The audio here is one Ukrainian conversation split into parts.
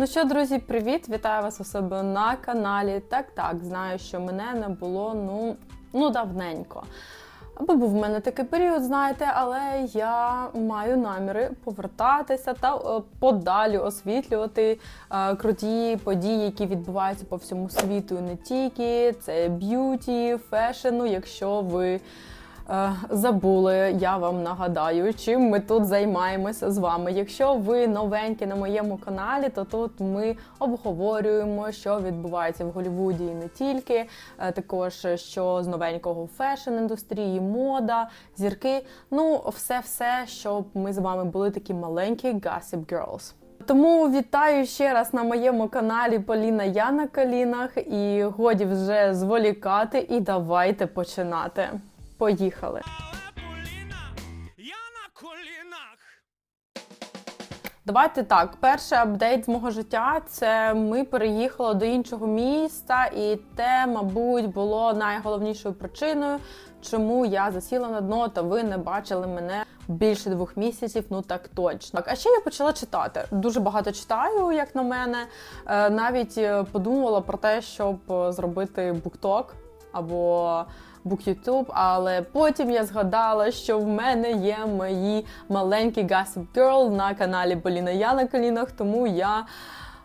Ну що, друзі, привіт! Вітаю вас у себе на каналі. Так, так, знаю, що мене не було ну, ну давненько. Або був в мене такий період, знаєте, але я маю наміри повертатися та е, подалі освітлювати е, круті події, які відбуваються по всьому світу, і не тільки це б'юті, фешену. Якщо ви забули, я вам нагадаю, чим ми тут займаємося з вами. Якщо ви новенькі на моєму каналі, то тут ми обговорюємо, що відбувається в Голлівуді і не тільки. Е, Також що з новенького фешн-індустрії, мода, зірки. Ну, все-все, щоб ми з вами були такі маленькі Gossip Girls. Тому вітаю ще раз на моєму каналі Поліна Я на колінах. І годі вже зволікати, і давайте починати. Поїхали! Давайте так. Перший апдейт з мого життя це ми переїхали до іншого міста, і те, мабуть, було найголовнішою причиною, чому я засіла на дно, та ви не бачили мене більше двох місяців. Ну так точно. Так, а ще я почала читати. Дуже багато читаю, як на мене. Е, Навіть е, подумала про те, щоб е, зробити букток або BookTube, але потім я згадала, що в мене є мої маленькі Gossip Girl на каналі Боліна Я на колінах, тому я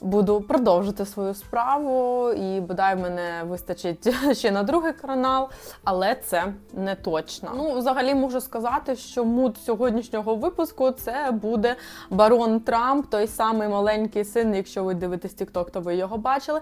буду продовжити свою справу і бодай мене вистачить ще на другий канал, але це не точно. Ну, взагалі можу сказати, що мут сьогоднішнього випуску це буде барон Трамп, той самий маленький син. Якщо ви дивитесь TikTok, то ви його бачили.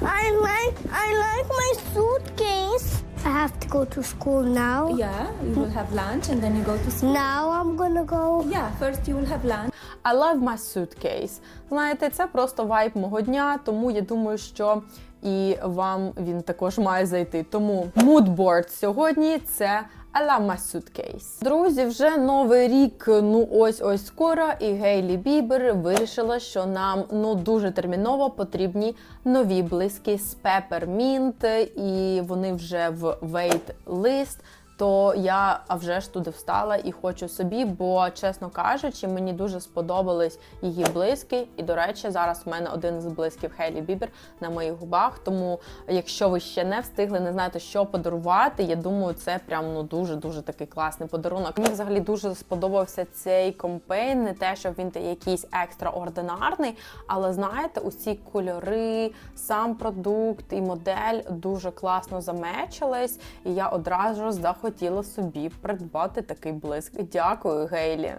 I like I like my suitcase. I have to go to school now. Yeah, you will have lunch and then you go to school. Now I'm gonna go. Yeah, first you will have lunch. I love my suitcase. Знаєте, це просто вайб мого дня, тому я думаю, що і вам він також має зайти. Тому moodboard сьогодні це My suitcase. Друзі, вже новий рік, ну ось ось скоро, і Гейлі Бібер вирішила, що нам ну дуже терміново потрібні нові близькі з Peppermint, і вони вже в wait list то я а вже ж туди встала і хочу собі, бо, чесно кажучи, мені дуже сподобались її блиски. І, до речі, зараз в мене один з блисків Хейлі Бібер на моїх губах. Тому, якщо ви ще не встигли, не знаєте, що подарувати, я думаю, це прям ну дуже дуже такий класний подарунок. Мені взагалі дуже сподобався цей компейн, не те, щоб він якийсь екстраординарний, але знаєте, усі кольори, сам продукт і модель дуже класно замечились, і я одразу захотіла собі придбати такий блиск. Дякую, Гейлі.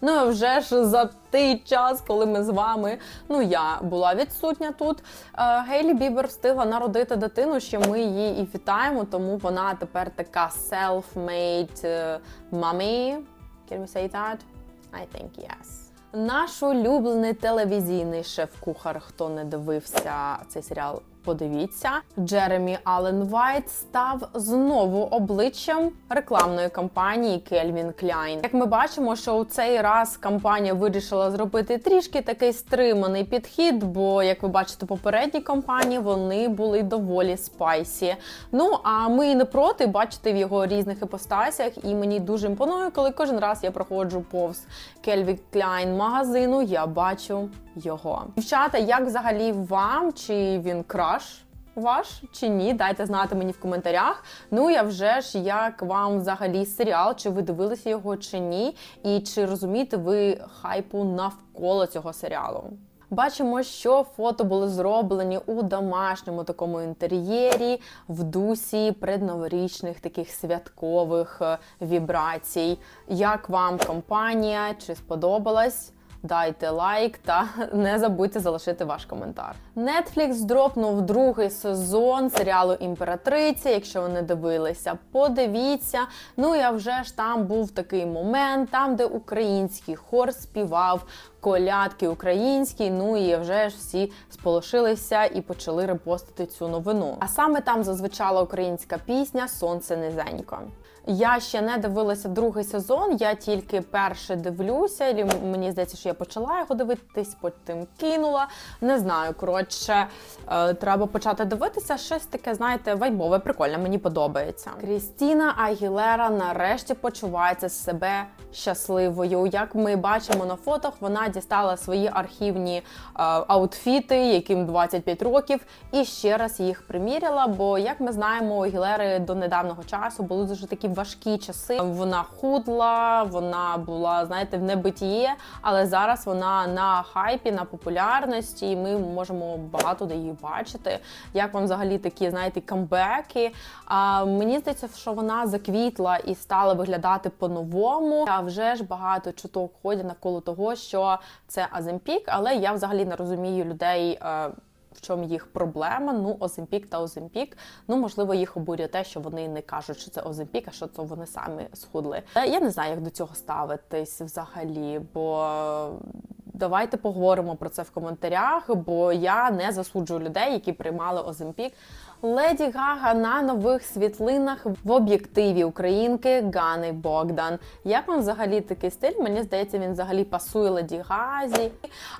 Ну а вже ж за той час, коли ми з вами, ну я була відсутня тут. е, Гейлі Бібер встигла народити дитину, ще ми її і вітаємо, тому вона тепер така self-made е, mommy. Can we say that? I think yes. Наш улюблений телевізійний шеф-кухар, хто не дивився цей серіал, подивіться. Джеремі Аллен Вайт став знову обличчям рекламної кампанії Кельвін Кляйн. Як ми бачимо, що у цей раз кампанія вирішила зробити трішки такий стриманий підхід, бо, як ви бачите, попередні кампанії вони були доволі спайсі. Ну а ми не проти бачити в його різних іпостасях, і мені дуже імпонує, коли кожен раз я проходжу повз Кельвін Кляйн магазину, я бачу його. Дівчата, як взагалі вам? Чи він краш? Ваш чи ні? Дайте знати мені в коментарях. Ну я вже ж як вам взагалі серіал, чи ви дивилися його чи ні, і чи розумієте ви хайпу навколо цього серіалу? Бачимо, що фото були зроблені у домашньому такому інтер'єрі, в дусі предноворічних таких святкових е, вібрацій. Як вам компанія? Чи сподобалась? Дайте лайк та не забудьте залишити ваш коментар. Netflix дропнув другий сезон серіалу Імператриця. Якщо ви не дивилися, подивіться. Ну а вже ж там був такий момент, там, де український хор співав колядки українські. Ну і вже ж всі сполошилися і почали репостити цю новину. А саме там зазвучала українська пісня Сонце низенько. Я ще не дивилася другий сезон, я тільки перше дивлюся. і Мені здається, що я почала його дивитись, потім кинула. Не знаю. Коротше, е, треба почати дивитися. Щось таке, знаєте, вайбове, прикольне, мені подобається. Крістіна Агілера нарешті почувається себе щасливою. Як ми бачимо на фотох, вона дістала свої архівні е, аутфіти, яким 25 років, і ще раз їх приміряла. Бо, як ми знаємо, Агілери до недавнього часу були дуже такі важкі часи. Вона худла, вона була, знаєте, в небитіє, але зараз вона на хайпі, на популярності, і ми можемо багато де її бачити. Як вам взагалі такі, знаєте, камбеки? А мені здається, що вона заквітла і стала виглядати по-новому. А вже ж багато чуток ходять навколо того, що це Аземпік, але я взагалі не розумію людей. Е, в чому їх проблема? Ну, Оземпік та Оземпік. Ну, можливо, їх обурює те, що вони не кажуть, що це Оземпік, а що це вони самі схудли. Та Я не знаю, як до цього ставитись взагалі, бо давайте поговоримо про це в коментарях, бо я не засуджую людей, які приймали Оземпік. Леді Гага на нових світлинах в об'єктиві українки Гани Богдан. Як вам взагалі такий стиль? Мені здається, він взагалі пасує Леді Газі.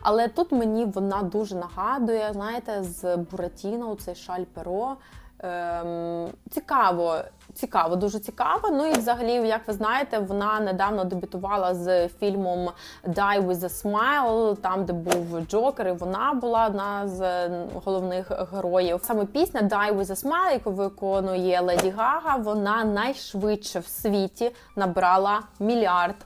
Але тут мені вона дуже нагадує, знаєте, з Буратіно, цей шаль перо. Ем, цікаво, цікаво, дуже цікаво. Ну і взагалі, як ви знаєте, вона недавно дебютувала з фільмом Die with a Smile, там де був Джокер, і вона була одна з е, головних героїв. Саме пісня Die with a Smile, яку виконує Леді Гага, вона найшвидше в світі набрала мільярд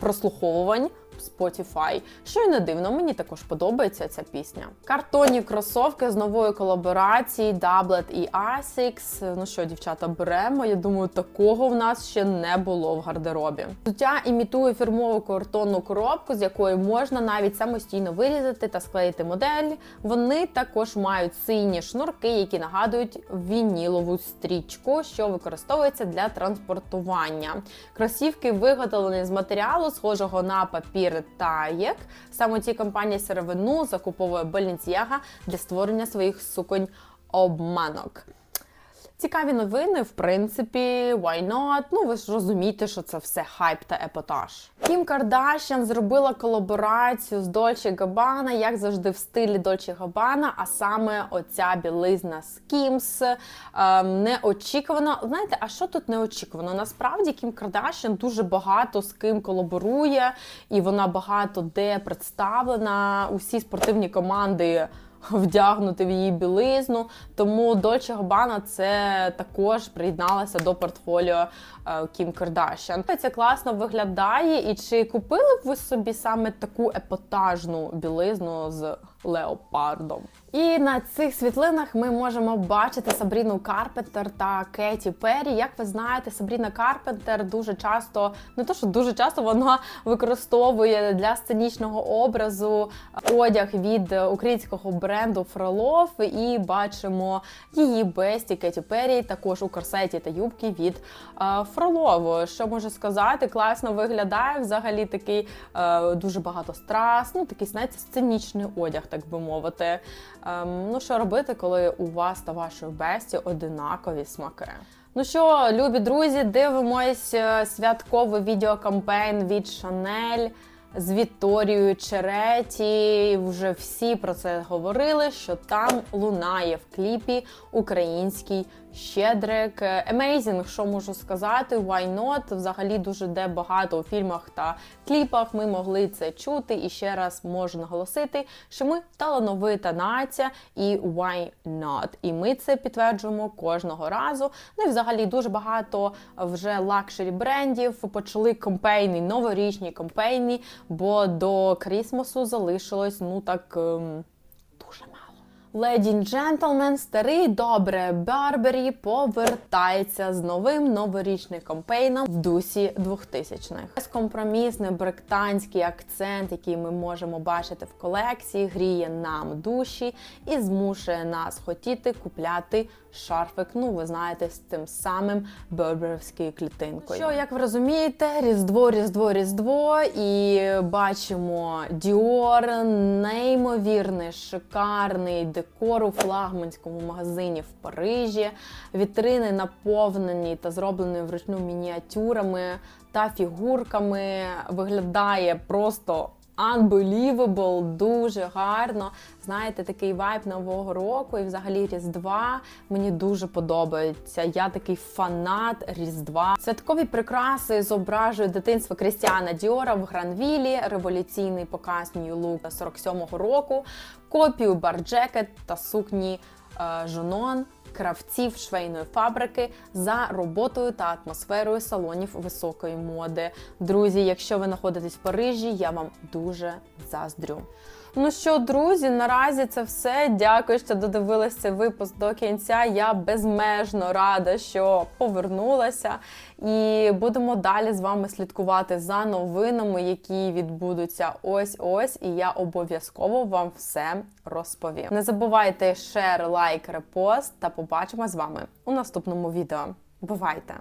прослуховувань. Spotify. Що й не дивно, мені також подобається ця пісня. Картонні кросовки з нової колаборації Doublet і Asics. Ну що, дівчата, беремо. Я думаю, такого в нас ще не було в гардеробі. Взуття імітує фірмову картонну коробку, з якої можна навіть самостійно вирізати та склеїти модель. Вони також мають сині шнурки, які нагадують вінілову стрічку, що використовується для транспортування. Кросівки виготовлені з матеріалу, схожого на папір таєк. Саме ті компанії сировину закуповує Balenciaga для створення своїх суконь обманок. Цікаві новини, в принципі, why not? Ну ви ж розумієте, що це все хайп та епатаж. Кім Кардашян зробила колаборацію з Dolce Gabbana, як завжди, в стилі Dolce Gabbana, а саме оця білизна з Кімс. Ем, неочікувано. Знаєте, а що тут неочікувано? Насправді Кім Кардашян дуже багато з ким колаборує, і вона багато де представлена. Усі спортивні команди вдягнути в її білизну. Тому Dolce Gabbana це також приєдналася до портфоліо е, Кім Кардашян. Це класно виглядає. І чи купили б ви собі саме таку епатажну білизну з леопардом? І на цих світлинах ми можемо бачити Сабріну Карпентер та Кеті Перрі. Як ви знаєте, Сабріна Карпентер дуже часто, не то що дуже часто вона використовує для сценічного образу одяг від українського бренду Фролов. І бачимо її бесті Кеті Перрі також у корсеті та юбки від е, Фролову. Що можу сказати, класно виглядає взагалі такий е, дуже багато страс, ну такий знаєте, сценічний одяг, так би мовити. Ем, ну що робити, коли у вас та вашої бесті одинакові смаки? Ну що, любі друзі, дивимось е, святковий відеокампейн від Шанель. з Вікторією Череті. Вже всі про це говорили, що там лунає в кліпі український щедрик. Amazing, що можу сказати, why not? Взагалі дуже де багато у фільмах та кліпах ми могли це чути. І ще раз можу наголосити, що ми талановита нація і why not? І ми це підтверджуємо кожного разу. Ну і взагалі дуже багато вже лакшері брендів почали кампейни, новорічні кампейни, бо до Крісмасу залишилось ну так ем. Леді джентльмен, старий добре Барбері повертається з новим новорічним кампейном в дусі 2000-х. Безкомпромісний британський акцент, який ми можемо бачити в колекції, гріє нам душі і змушує нас хотіти купляти шарфик. Ну, ви знаєте, з тим самим берберівською клітинкою. Що, як ви розумієте, різдво, різдво, різдво, і бачимо Dior, неймовірний, шикарний декор у флагманському магазині в Парижі. Вітрини наповнені та зроблені вручну мініатюрами та фігурками. Виглядає просто unbelievable, дуже гарно. Знаєте, такий вайб нового року і взагалі Різдва мені дуже подобається. Я такий фанат Різдва. Святкові прикраси зображують дитинство Крістіана Діора в Гранвілі, революційний показ New Look 47-го року, копію барджекет та сукні е, Жонон. Кравців швейної фабрики за роботою та атмосферою салонів високої моди. Друзі, якщо ви знаходитесь в Парижі, я вам дуже заздрю. Ну що, друзі, наразі це все. Дякую, що додивилися цей випуск до кінця. Я безмежно рада, що повернулася, і будемо далі з вами слідкувати за новинами, які відбудуться ось-ось. І я обов'язково вам все розповім. Не забувайте шер, лайк, репост та побачимо з вами у наступному відео. Бувайте!